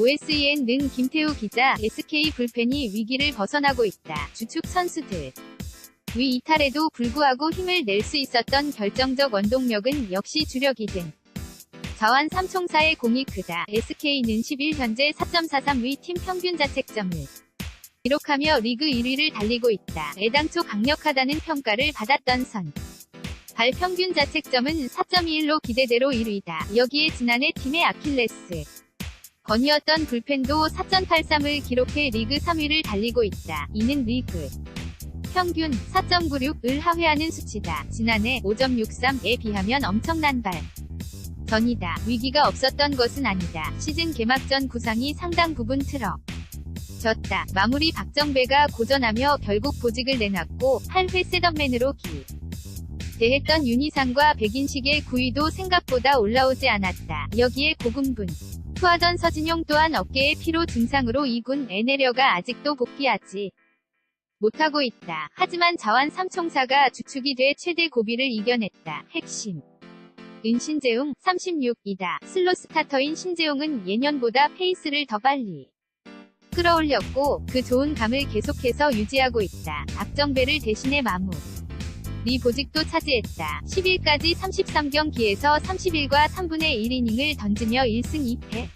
OSEN 는 김태우 기자, SK 불펜이 위기를 벗어나고 있다. 주축 선수들. 위 이탈에도 불구하고 힘을 낼 수 있었던 결정적 원동력은 역시 주력이 등. 자완 삼총사의 공이 크다. SK는 11 현재 4.43위 팀 평균 자책점을 기록하며 리그 1위를 달리고 있다. 애당초 강력하다는 평가를 받았던 선. 발 평균 자책점은 4.21로 기대대로 1위다. 여기에 지난해 팀의 아킬레스. 건이었던 불펜도 4.83을 기록해 리그 3위를 달리고 있다. 이는 리그 평균 4.96을 하회하는 수치다. 지난해 5.63에 비하면 엄청난 발. 전이다. 위기가 없었던 것은 아니다. 시즌 개막 전 부상이 상당 부분 틀어. 졌다. 마무리 박정배가 고전하며 결국 보직을 내놨고 8회 셋업맨으로 기. 대했던 윤희상과 백인식의 구위도 생각보다 올라오지 않았다. 여기에 고군분. 투하던 서진용 또한 어깨의 피로 증상으로 2군 에내려가 아직도 복귀하지 못하고 있다. 하지만 자완 삼총사가 주축이 돼 최대 고비를 이겨냈다. 핵심. 은신재웅 36이다. 슬로 스타터인 신재웅은 예년보다 페이스를 더 빨리 끌어올렸고 그 좋은 감을 계속해서 유지하고 있다. 박정배를 대신해 마무. 리 보직도 차지했다. 10일까지 33경기에서 31과 3분의 1이닝을 던지며 1승 2패.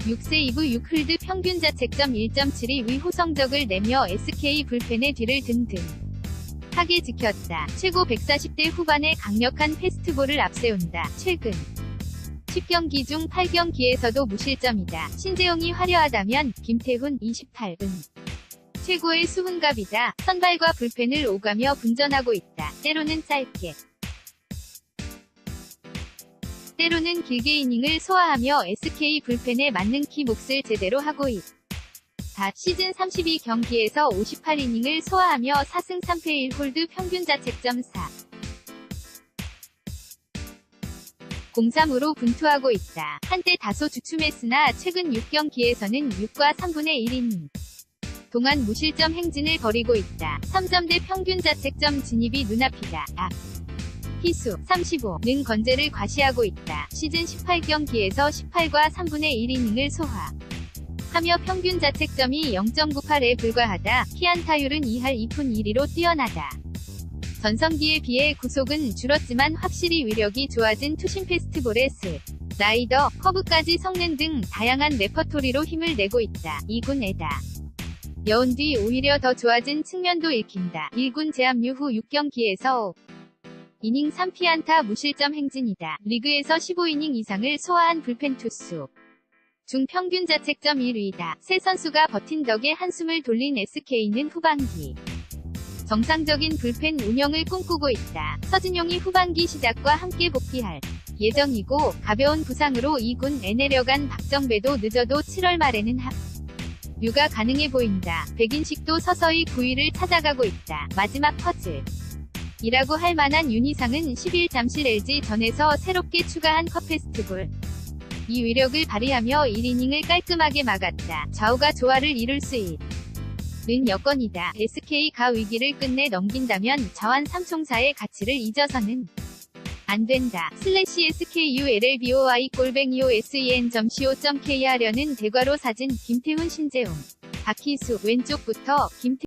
6세 2부 6홀드 평균 자책점 1.72위 호성적을 내며 SK 불펜의 뒤를 든든. 하게 지켰다. 최고 140대 후반의 강력한 패스트볼을 앞세운다. 최근 10경기 중 8경기에서도 무실점이다. 신재용이 화려하다면 김태훈 28은 최고의 수훈갑이다. 선발과 불펜을 오가며 분전하고 있다. 때로는 짧게 때로는 길게 이닝을 소화하며 SK 불펜에 맞는 키 몫을 제대로 하고 있다. 시즌 32경기에서 58이닝을 소화하며 4승 3패 1홀드 평균 자책점 4. 03으로 분투하고 있다. 한때 다소 주춤했으나 최근 6경기에서는 6과 3분의 1이닝 동안 무실점 행진을 벌이고 있다. 3점대 평균 자책점 진입이 눈앞이다. 아. 희수 35는 건재를 과시하고 있다. 시즌 18경기에서 18과 3분의 1이닝을 소화. 하며 평균 자책점이 0.98에 불과하다. 키안 타율은 2할 2푼 1리로 뛰어나다. 전성기에 비해 구속은 줄었지만 확실히 위력이 좋아진 투심 페스티볼의 스. 라이더, 커브까지 성능 등 다양한 레퍼토리로 힘을 내고 있다. 2군 에다. 여운 뒤 오히려 더 좋아진 측면도 읽힌다. 1군 제압류 후 6경기에서 이닝 3피안타 무실점 행진이다. 리그에서 15이닝 이상을 소화한 불펜 투수. 중 평균 자책점 1위다. 세 선수가 버틴 덕에 한숨을 돌린 SK는 후반기. 정상적인 불펜 운영을 꿈꾸고 있다. 서진용이 후반기 시작과 함께 복귀할 예정이고 가벼운 부상으로 2군 에 내려간 박정배도 늦어도 7월 말에는 합. 류가 가능해 보인다. 백인식도 서서히 9위를 찾아가고 있다. 마지막 퍼즐. 이라고 할 만한 윤희상은 10일 잠실 LG 전에서 새롭게 추가한 컵페스트볼. 이 위력을 발휘하며 1이닝을 깔끔하게 막았다. 좌우가 조화를 이룰 수 있 는 여건이다. SK가 위기를 끝내 넘긴다면 자완 삼총사의 가치를 잊어서는 안 된다. 슬래시 SKULLBOI 골뱅이 OSEN.co.kr 려는 대괄호 사진 김태훈 신재웅 박희수 왼쪽부터 김태